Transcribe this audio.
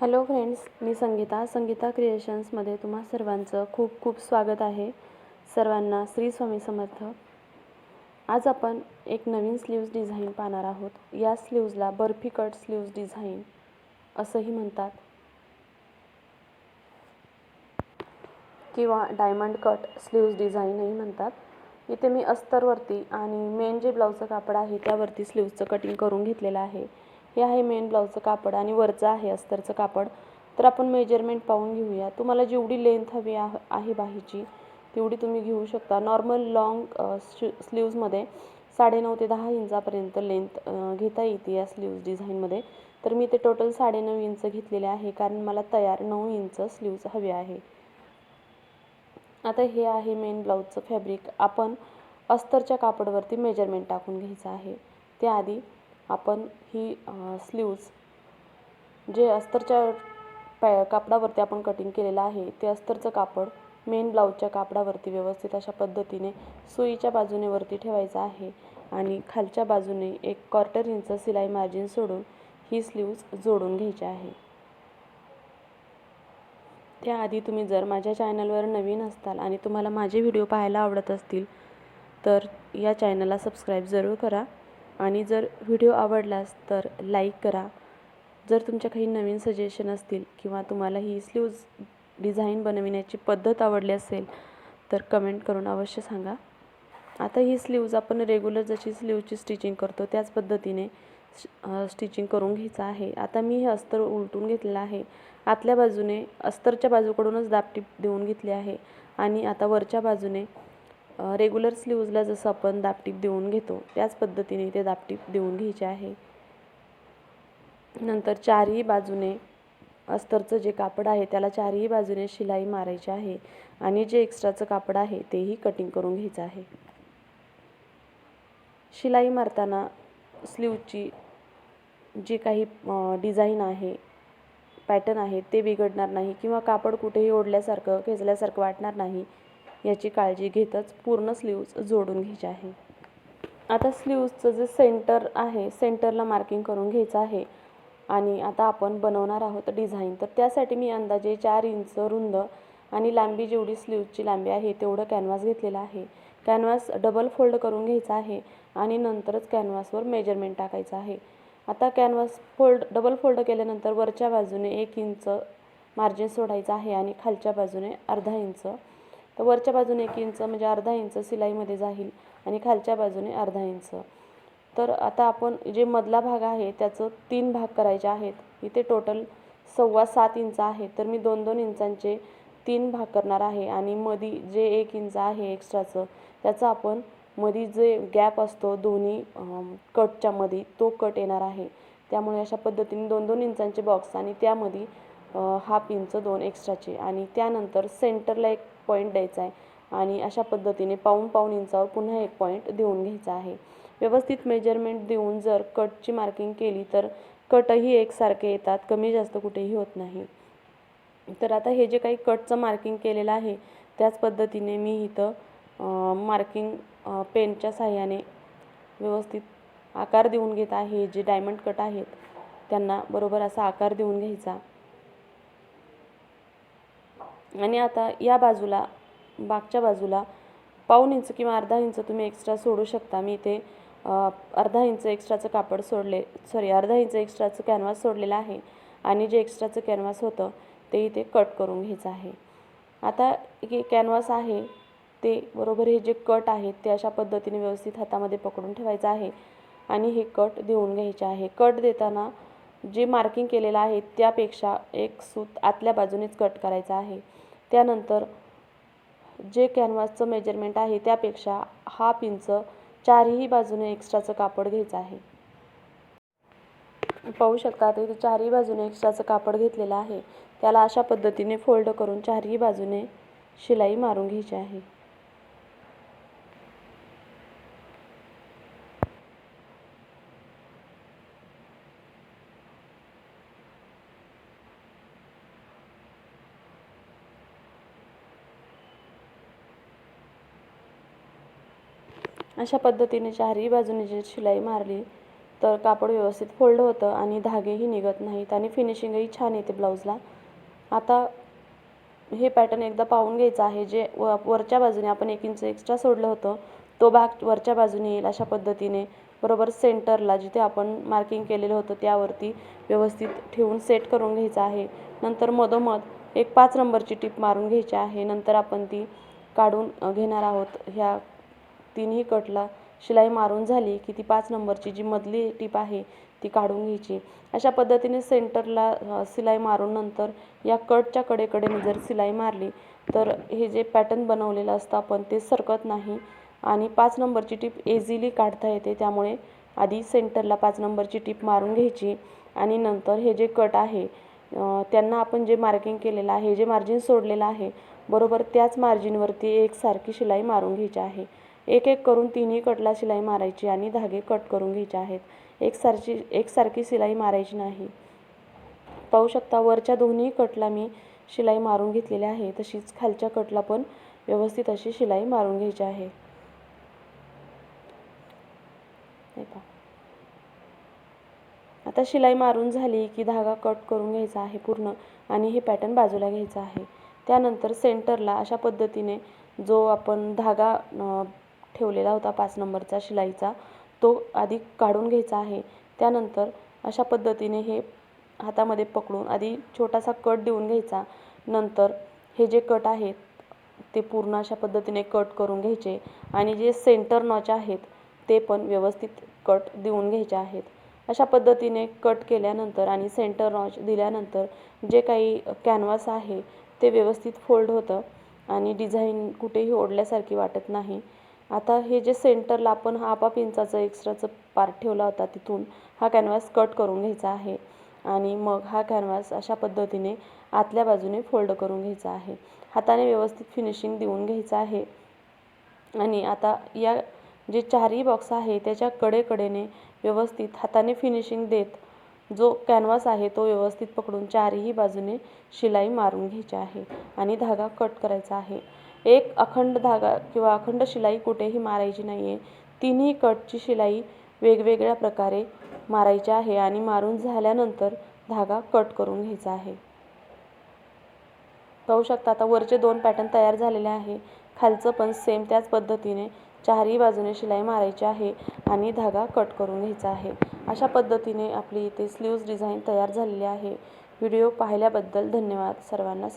Hello friends मी संगीता संगीता क्रिएशन्समध्ये तुम्हा सर्वांचं खूप खूप स्वागत आहे. सर्वांना श्री स्वामी समर्थ. आज आपण एक नवीन स्लीव्ज डिझाईन पाहणार आहोत. या स्लीव्जला बर्फी कट स्लीव्ज डिझाईन असंही म्हणतात. किंवा डायमंड कट स्लीव्ज डिझाईनही म्हणतात. इथे मी अस्तरवरती आणि मेन जे ब्लाऊजचं कापड आहे त्यावरती स्लीव्जचं कटिंग करून घेतलेलं आहे. हे आहे मेन ब्लाऊजचं कापड आणि वरचं आहे अस्तरचं कापड. तर आपण मेजरमेंट पाहून घेऊया. तुम्हाला जेवढी लेंथ हवी आह आहे बाहीची तेवढी तुम्ही घेऊ शकता. नॉर्मल लाँग शि स्लीव्जमध्ये साडेनऊ ते दहा इंचापर्यंत लेंथ घेता येते या स्लीव्ज डिझाईनमध्ये तर मी ते टोटल साडेनऊ इंच घेतलेले आहे कारण मला तयार नऊ इंच स्लीव्ज हवे आहे. आता हे आहे मेन ब्लाऊजचं फॅब्रिक आपण अस्तरच्या कापडवरती मेजरमेंट टाकून घ्यायचं आहे. त्याआधी आपण ही स्लीव्ज जे अस्तरच्या पॅ कापडावरती आपण कटिंग केलेलं आहे ते अस्तरचं कापड मेन ब्लाऊजच्या कापडावरती व्यवस्थित अशा पद्धतीने सुईच्या बाजूने वरती ठेवायचं आहे आणि खालच्या बाजूने एक क्वार्टर इंच सिलाई मार्जिन सोडून ही स्लीव्ज जोडून घ्यायची आहे. त्याआधी तुम्ही जर माझ्या चॅनलवर नवीन असताल आणि तुम्हाला माझे व्हिडिओ पाहायला आवडत असतील तर या चॅनलला सबस्क्राईब जरूर करा. आणि जर व्हिडिओ आवडलास तर लाईक करा. जर तुमच्या काही नवीन सजेशन असतील किंवा तुम्हाला ही स्लीव्ज डिझाईन बनविण्याची पद्धत आवडली असेल तर कमेंट करून अवश्य सांगा. आता ही स्लीव्ज आपण रेग्युलर जशी स्लीवची स्टिचिंग करतो त्याच पद्धतीने स्टिचिंग करून घ्यायचं आहे. आता मी हे अस्तर उलटून घेतलेलं आहे. आतल्या बाजूने अस्तरच्या बाजूकडूनच दापटीप देऊन घेतली आहे. आणि आता वरच्या बाजूने रेग्युलर स्लीव्जला जसं आपण दापटीप देऊन घेतो त्याच पद्धतीने ते दापटीप देऊन घ्यायचे आहे. नंतर चारही बाजूने अस्तरचं जे कापड आहे त्याला चारही बाजूने शिलाई मारायची आहे आणि जे एक्स्ट्राचं कापड आहे तेही कटिंग करून घ्यायचं आहे. शिलाई मारताना स्लीवची जी काही डिझाईन आहे पॅटर्न आहे ते बिघडणार नाही किंवा कापड कुठेही ओढल्यासारखं खेचल्यासारखं वाटणार नाही. याची काळजी घेतच पूर्ण स्लीव्ज जोडून घ्यायचे आहे. आता स्लीव्जचं जे सेंटर आहे सेंटरला मार्किंग करून घ्यायचं आहे. आणि आता आपण बनवणार आहोत डिझाईन तर त्यासाठी मी अंदाजे चार इंच रुंद आणि लांबी जेवढी स्लीवची लांबी आहे तेवढं कॅनव्हास घेतलेलं आहे. कॅनव्हास डबल फोल्ड करून घ्यायचा आहे आणि नंतरच कॅनव्हासवर मेजरमेंट टाकायचं आहे. आता कॅनव्हास फोल्ड डबल फोल्ड केल्यानंतर वरच्या बाजूने एक इंच मार्जिन सोडायचं आहे आणि खालच्या बाजूने अर्धा इंच तर वरच्या बाजूने एक इंच म्हणजे अर्धा इंच सिलाईमध्ये जाईल आणि खालच्या बाजूने अर्धा इंच. तर आता आपण जे मधला भाग आहे त्याचं तीन भाग करायचे आहेत. इथे टोटल सव्वा सात इंच आहे. तर मी दोन दोन इंचांचे तीन भाग करणार आहे आणि मधी जे एक इंच आहे एक्स्ट्राचं त्याचं आपण मधी जे गॅप असतो दोन्ही कटच्या मध्ये तो कट येणार आहे. त्यामुळे अशा पद्धतीने दोन दोन इंचांचे बॉक्स आणि त्यामध्ये हाफ इंच दोन एक्स्ट्राचे आणि त्यानंतर सेंटरला एक पॉईंट द्यायचा आहे. आणि अशा पद्धतीने पाऊन पाऊन इंचावर पुन्हा एक पॉईंट देऊन घ्यायचा आहे. व्यवस्थित मेजरमेंट देऊन जर कटची मार्किंग केली तर कटही एकसारखे येतात कमी जास्त कुठेही होत नाही. तर आता हे जे काही कटचं मार्किंग केलेलं आहे त्याच पद्धतीने मी इथं मार्किंग पेनच्या साह्याने व्यवस्थित आकार देऊन घेत आहे. जे डायमंड कट आहेत त्यांना बरोबर असा आकार देऊन घ्यायचा. आणि आता या बाजूला मागच्या बाजूला पाऊन इंच किंवा अर्धा इंच तुम्ही एक्स्ट्रा सोडू शकता. मी इथे अर्धा इंच एक्स्ट्राचं कापड सोडले सॉरी अर्धा इंच एक्स्ट्राचं कॅनव्हास सोडलेलं आहे आणि जे एक्स्ट्राचं कॅनव्हास होतं ते इथे कट करून घ्यायचं आहे. आता हे कॅनव्हास आहे ते बरोबर हे जे कट आहेत ते अशा पद्धतीने व्यवस्थित हातामध्ये पकडून ठेवायचं आहे आणि हे कट देऊन घ्यायचे आहे. कट देताना जे मार्किंग केलेलं आहे त्यापेक्षा एक सूत आतल्या बाजूनेच कट करायचं आहे. त्यानंतर जे कॅनव्हासचं मेजरमेंट आहे त्यापेक्षा हा पिंच चारही बाजूने एक्स्ट्राचं कापड घ्यायचं आहे. पाहू शकता ते चारही बाजूने एक्स्ट्राचं कापड घेतलेलं आहे. त्याला अशा पद्धतीने फोल्ड करून चारही बाजूने शिलाई मारून घ्यायची आहे. अशा पद्धतीने चारही बाजूने जी शिलाई मारली तर कापड व्यवस्थित फोल्ड होतं आणि धागेही निघत नाहीत आणि फिनिशिंगही छान येते ब्लाऊजला. आता हे पॅटर्न एकदा पाहून घ्यायचं आहे जे व वरच्या बाजूने आपण एक इंच एक्स्ट्रा सोडलं होतं तो भाग वरच्या बाजूने येईल अशा पद्धतीने. बरोबर सेंटरला जिथे आपण मार्किंग केलेलं होतं त्यावरती व्यवस्थित ठेवून सेट करून घ्यायचं आहे. नंतर मधोमध एक पाच नंबरची टीप मारून घ्यायची आहे. नंतर आपण ती काढून घेणार आहोत ह्या तिन्ही कटला शिलाई मारून झाली की ती पाच नंबरची जी मधली टीप आहे ती काढून घ्यायची. अशा पद्धतीने सेंटरला शिलाई मारून नंतर या कटच्या कडेकडेने जर शिलाई मारली तर हे जे पॅटर्न बनवलेलं असतं आपण ते सरकत नाही आणि पाच नंबरची टीप इझिली काढता येते. त्यामुळे आधी सेंटरला पाच नंबरची टीप मारून घ्यायची आणि नंतर हे जे कट आहे त्यांना आपण जे मार्किंग केलेलं आहे जे मार्जिन सोडलेलं आहे बरोबर त्याच मार्जिनवरती एकसारखी शिलाई मारून घ्यायची आहे. एक एक करून तिन्ही कटला शिलाई मारायची आणि धागे कट करून घ्यायचे आहेत. एकसारखी एकसारखी शिलाई मारायची नाही. पाहू शकता वरच्या दोन्ही कटला मी शिलाई मारून घेतलेली आहे. तशीच खालच्या कटला पण व्यवस्थित अशी शिलाई मारून घ्यायची आहे. आता शिलाई मारून झाली की धागा कट करून घ्यायचा आहे पूर्ण आणि हे पॅटर्न बाजूला घ्यायचं आहे. त्यानंतर सेंटरला अशा पद्धतीने जो आपण धागा ठेवलेला होता पाच नंबरचा शिलाईचा. तो आधी काढून घ्यायचा आहे. त्यानंतर अशा पद्धतीने हे हातामध्ये पकडून आधी छोटासा कट देऊन घ्यायचा. नंतर हे जे कट आहेत ते पूर्ण अशा पद्धतीने कट करून घ्यायचे आणि जे सेंटर नॉच आहेत ते पण व्यवस्थित कट देऊन घ्यायचे आहेत. अशा पद्धतीने कट केल्यानंतर आणि सेंटर नॉच दिल्यानंतर जे काही कॅनव्हास आहे ते व्यवस्थित फोल्ड होतं आणि डिझाईन कुठेही ओढल्यासारखी वाटत नाही. आता हे जे सेंटरला आपण हा आपाप इंचाचं एक्स्ट्राचं पार्ट ठेवला होता तिथून हा कॅनव्हास कट करून घ्यायचा आहे. आणि मग हा कॅनव्हास अशा पद्धतीने आतल्या बाजूने फोल्ड करून घ्यायचा आहे. हाताने व्यवस्थित फिनिशिंग देऊन घ्यायचं आहे. आणि आता या जे चारही बॉक्स आहे त्याच्या कडेकडेने व्यवस्थित हाताने फिनिशिंग देत जो कॅनव्हास आहे तो व्यवस्थित पकडून चारही बाजूने शिलाई मारून घ्यायची आहे आणि धागा कट करायचा आहे. एक अखंड धागा किंवा अखंड शिलाई कुठेही मारायची नाही आहे तिन्ही कटची शिलाई वेगवेगळ्या प्रकारे मारायची आहे आणि मारून झाल्यानंतर धागा कट करून घ्यायचा आहे. पाहू शकता आता वरचे दोन पॅटर्न तयार झालेले आहे. खालचं पण सेम त्याच पद्धतीने चारही बाजूने शिलाई मारायची आहे आणि धागा कट करून घ्यायचा आहे. अशा पद्धतीने आपली इथे स्लीव्ज डिझाईन तयार झालेली आहे. व्हिडिओ पाहिल्याबद्दल धन्यवाद. सर्वांना